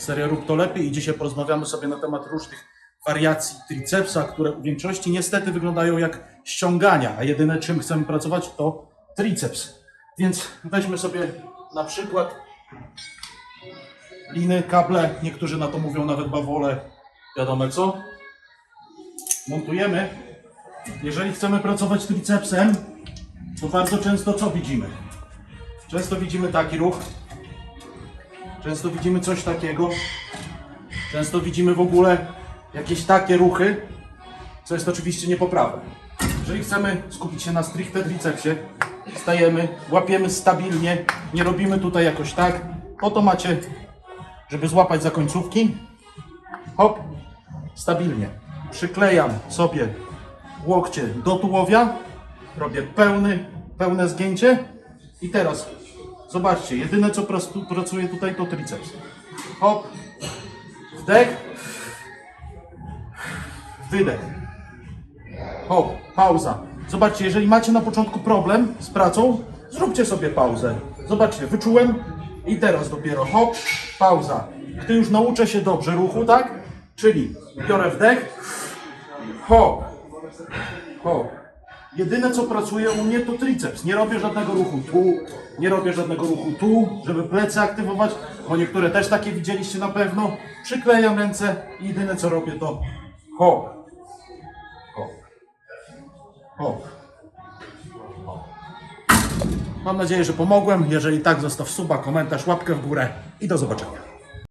seria Rób to lepiej i dzisiaj porozmawiamy sobie na temat różnych wariacji tricepsa, które w większości niestety wyglądają jak ściągania, a jedyne czym chcemy pracować to triceps. Więc weźmy sobie na przykład liny, kable, niektórzy na to mówią nawet bawole, wiadomo co. Montujemy. Jeżeli chcemy pracować tricepsem, to bardzo często co widzimy? Często widzimy taki ruch, często widzimy coś takiego, często widzimy w ogóle jakieś takie ruchy, co jest oczywiście niepoprawne. Jeżeli chcemy skupić się na stricte tricepsie, stajemy, łapiemy stabilnie, nie robimy tutaj jakoś tak, po to macie, żeby złapać za końcówki, hop, stabilnie. Przyklejam sobie łokcie do tułowia, robię pełny, pełne zgięcie i teraz zobaczcie, jedyne co pracuje tutaj to triceps. Hop, wdech, wydech. Hop, pauza. Zobaczcie, jeżeli macie na początku problem z pracą, zróbcie sobie pauzę. Zobaczcie, wyczułem i teraz dopiero hop, pauza. Gdy już nauczę się dobrze ruchu, tak? Czyli biorę wdech, hop, hop. Jedyne co pracuje u mnie to triceps. Nie robię żadnego ruchu tu, nie robię żadnego ruchu tu, żeby plecy aktywować, bo niektóre też takie widzieliście na pewno. Przyklejam ręce i jedyne co robię to hop, hop, hop. hop. Mam nadzieję, że pomogłem. Jeżeli tak, zostaw suba, komentarz, łapkę w górę i do zobaczenia.